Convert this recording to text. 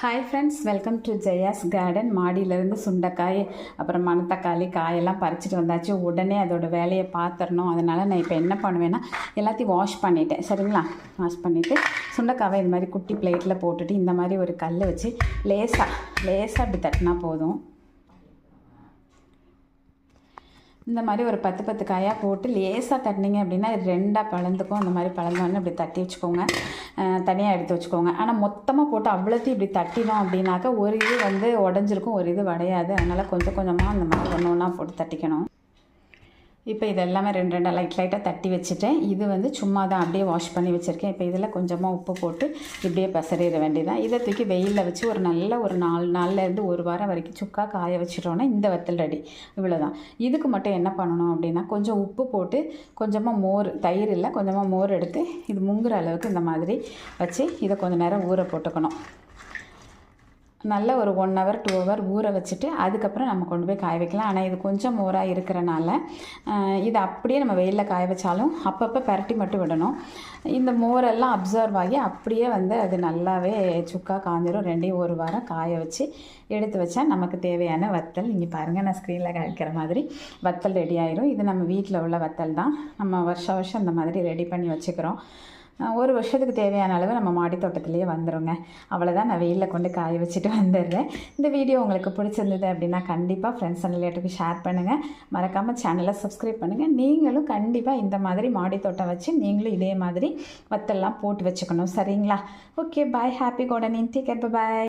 Hi friends welcome to Jaya's garden மாடியிலேருந்து சுண்டைக்காய் அப்புறம் மணத்தக்காளி காயெல்லாம் பறிச்சுட்டு வந்தாச்சு. உடனே அதோட வேலையை பார்த்துடணும். அதனால் நான் இப்போ என்ன பண்ணுவேன்னா எல்லாத்தையும் வாஷ் பண்ணிட்டேன். சரிங்களா? வாஷ் பண்ணிவிட்டு சுண்டைக்காவை இது மாதிரி குட்டி பிளேட்டில் போட்டுட்டு இந்த மாதிரி ஒரு கல் வச்சு லேசாக லேசாக அப்படி தட்டினா போதும். இந்த மாதிரி ஒரு பத்து பத்து காயாக போட்டு லேசாக தட்டினீங்க அப்படின்னா இது ரெண்டாக பழந்துக்கும். அந்த மாதிரி பழந்தோன்னு இப்படி தட்டி வச்சுக்கோங்க. தனியாக எடுத்து வச்சுக்கோங்க. ஆனால் மொத்தமாக போட்டு அவ்வளோத்தையும் இப்படி தட்டினோம் அப்படின்னாக்கா ஒரு இது வந்து உடஞ்சிருக்கும் ஒரு இது வடையாது அதனால் கொஞ்சம் கொஞ்சமாக அந்த மாதிரி ஒன்று ஒன்றா போட்டு தட்டிக்கணும். இப்போ இது எல்லாமே ரெண்டு ரெண்டு லைட் லைட்டாக தட்டி வச்சுட்டேன். இது வந்து சும்மா தான் அப்படியே வாஷ் பண்ணி வச்சுருக்கேன். இப்போ இதில் கொஞ்சமாக உப்பு போட்டு இப்படியே பசறிட வேண்டியதான் இதை தூக்கி வெயிலில் வச்சு ஒரு நல்ல ஒரு நாலு நாள்லேருந்து ஒரு வாரம் வரைக்கும் சுக்கா காய வச்சுட்டோன்னா இந்த வத்தல் ரெடி இவ்வளோதான் இதுக்கு மட்டும் என்ன பண்ணணும் அப்படின்னா கொஞ்சம் உப்பு போட்டு கொஞ்சமாக மோர் தயிர் இல்லை கொஞ்சமாக மோர் எடுத்து இது முங்குற அளவுக்கு இந்த மாதிரி வச்சு இதை கொஞ்சம் நேரம் ஊற போட்டுக்கணும். நல்ல ஒரு ஒன் ஹவர் டூ ஹவர் ஊற வச்சுட்டு அதுக்கப்புறம் நம்ம கொண்டு போய் காய வைக்கலாம். ஆனால் இது கொஞ்சம் மோராக இருக்கிறனால இது அப்படியே நம்ம வெயிலில் காய வச்சாலும் அப்பப்போ பரட்டி மட்டும் விடணும். இந்த மோரெல்லாம் அப்சர்வ் ஆகி அப்படியே வந்து அது நல்லாவே சுக்கா காஞ்சிரும். ரெண்டையும் ஒரு வாரம் காய வச்சு எடுத்து வச்சா நமக்கு தேவையான வத்தல். நீங்கள் பாருங்கள் நான் ஸ்க்ரீனில் காய்க்கிற மாதிரி வத்தல் ரெடி ஆயிரும். இது நம்ம வீட்டில் உள்ள வத்தல் தான். நம்ம வருஷம் வருஷம் இந்த மாதிரி ரெடி பண்ணி வச்சுக்கிறோம். ஒரு வருஷத்துக்கு தேவையான அளவு நம்ம மாடி தோட்டத்திலேயே வந்துடுங்க அவ்வளோதான் நான் வெயிலில் கொண்டு காய வச்சுட்டு வந்துடுறேன். இந்த வீடியோ உங்களுக்கு பிடிச்சிருந்தது அப்படின்னா கண்டிப்பாக ஃப்ரெண்ட்ஸ் அண்ட் ரிலேட்டிவ்க்கு ஷேர் பண்ணுங்கள் மறக்காமல் சேனலை சப்ஸ்கிரைப் பண்ணுங்கள் நீங்களும் கண்டிப்பாக இந்த மாதிரி மாடி தோட்டம் வச்சு நீங்களும் இதே மாதிரி வத்தெல்லாம் போட்டு வச்சுக்கணும். சரிங்களா? Okay bye happy gardening take care bye